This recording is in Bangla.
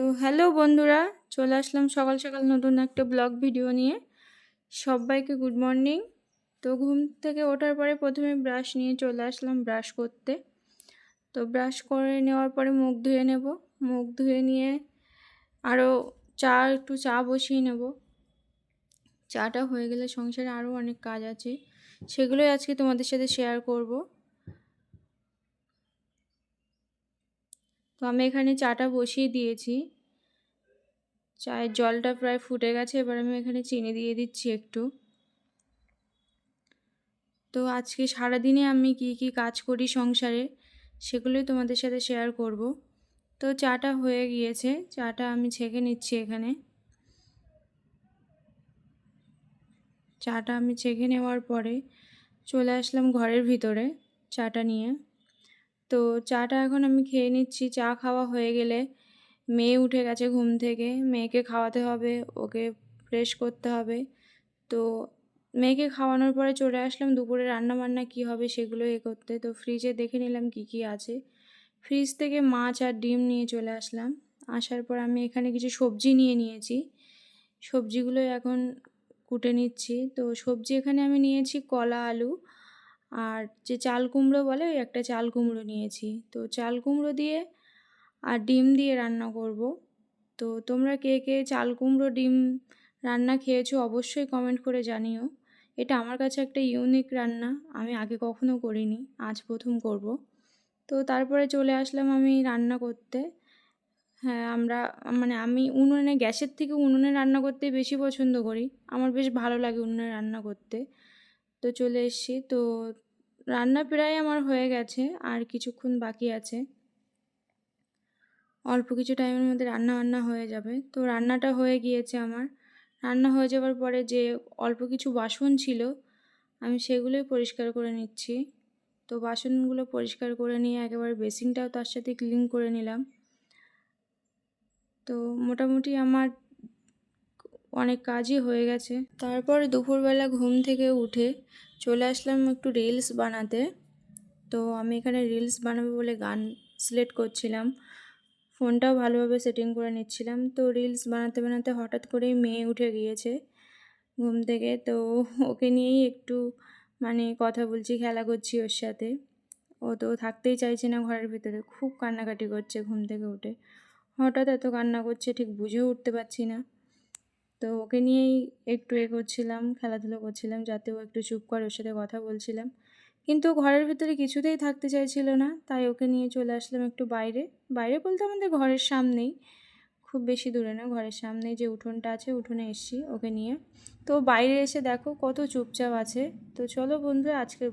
তো হ্যালো বন্ধুরা, চলে আসলাম সকাল সকাল নতুন একটা ব্লগ ভিডিও নিয়ে। সবাইকে গুড মর্নিং তো ঘুম থেকে ওঠার পরে প্রথমে ব্রাশ নিয়ে চলে আসলাম ব্রাশ করতে। তো ব্রাশ করে নেওয়ার পরে মুখ ধুয়ে নেব। মুখ ধুয়ে নিয়ে আরও চা, একটু চা বসিয়ে নেব। চাটা হয়ে গেলে সংসারে আরও অনেক কাজ আছে, সেগুলোই আজকে তোমাদের সাথে শেয়ার করব। তো আমি এখানে চাটা বসিয়ে দিয়েছি। চায়ের জলটা প্রায় ফুটে গেছে, এবার আমি এখানে চিনি দিয়ে দিচ্ছি একটু। তো আজকে সারাদিনে আমি কি কি কাজ করি সংসারে, সেগুলোই তোমাদের সাথে শেয়ার করব। তো চাটা হয়ে গিয়েছে, চাটা আমি ছেঁকে নিচ্ছি এখানে। চাটা আমি ছেঁকে নেওয়ার পরে চলে আসলাম ঘরের ভিতরে চাটা নিয়ে। তো চাটা এখন আমি খেয়ে নিচ্ছি। চা খাওয়া হয়ে গেলে মেয়ে উঠে গেছে ঘুম থেকে। মেয়েকে খাওয়াতে হবে, ওকে ফ্রেশ করতে হবে। তো মেয়েকে খাওয়ানোর পরে চলে আসলাম দুপুরে রান্না বান্না কী হবে সেগুলো এ করতে। তো ফ্রিজে দেখে নিলাম কি কি আছে। ফ্রিজ থেকে মাছ আর ডিম নিয়ে চলে আসলাম। আসার পর আমি এখানে কিছু সবজি নিয়ে নিয়েছি। সবজিগুলো এখন কুটে নিচ্ছি। তো সবজি এখানে আমি নিয়েছি কলা, আলু আর যে চাল কুমড়ো বলে, ওই একটা চাল কুমড়ো নিয়েছি। তো চাল কুমড়ো দিয়ে আর ডিম দিয়ে রান্না করব। তো তোমরা কে কে চাল কুমড়ো, ডিম রান্না খেয়েছো অবশ্যই কমেন্ট করে জানিও। এটা আমার কাছে একটা ইউনিক রান্না, আমি আগে কখনো করিনি, আজ প্রথম করব। তো তারপরে চলে আসলাম আমি রান্না করতে। হ্যাঁ আমরা মানে আমি উনুনে, গ্যাসের থেকে উনুনে রান্না করতে বেশি পছন্দ করি। আমার বেশ ভালো লাগে উনুনে রান্না করতে। তো চলে এসছি। তো রান্না প্রায় আমার হয়ে গেছে, আর কিছুক্ষণ বাকি আছে। অল্প কিছু টাইমের মধ্যে রান্না বান্না হয়ে যাবে। তো রান্নাটা হয়ে গিয়েছে আমার। রান্না হয়ে যাওয়ার পরে যে অল্প কিছু বাসন ছিল, আমি সেগুলোই পরিষ্কার করে নিচ্ছি। তো বাসনগুলো পরিষ্কার করে নিয়ে একেবারে বেসিনটাও তার সাথে ক্লিন করে নিলাম। তো মোটামুটি আমার অনেক কাজই হয়ে গেছে। তারপরে দুপুরবেলা ঘুম থেকে উঠে চলে আসলাম একটু রিলস বানাতে। তো আমি এখানে রিলস বানাবো বলে গান সিলেক্ট করছিলাম। ফোনটাও ভালোভাবে সেটিং করে নিচ্ছিলাম। তো রিলস বানাতে বানাতে হঠাৎ করেই মেয়ে উঠে গিয়েছে ঘুম থেকে। তো ওকে নিয়েই একটু মানে কথা বলছি, খেলা করছি ওর সাথে। ও তো থাকতেই চাইছে না ঘরের ভিতরে। খুব কান্নাকাটি করছে ঘুম থেকে উঠে। হঠাৎ এত কান্না করছে, ঠিক বুঝেও উঠতে পারছি না। তো ওকে নিয়েই একটু এ করছিলাম, খেলাধুলো করছিলাম, যাতে ও একটু চুপ করে ওর সাথে কথা বলছিলাম। কিন্তু ঘরের ভিতরে কিছুতেই থাকতে চাইছিল না, তাই ওকে নিয়ে চলে আসলাম একটু বাইরে। বাইরে বলতে আমাদের ঘরের সামনেই, খুব বেশি দূরে না, ঘরের সামনেই যে উঠোনটা আছে, উঠোনে এসছি ওকে নিয়ে। তো বাইরে এসে দেখো কত চুপচাপ আছে। তো চলো বন্ধুরা, আজকের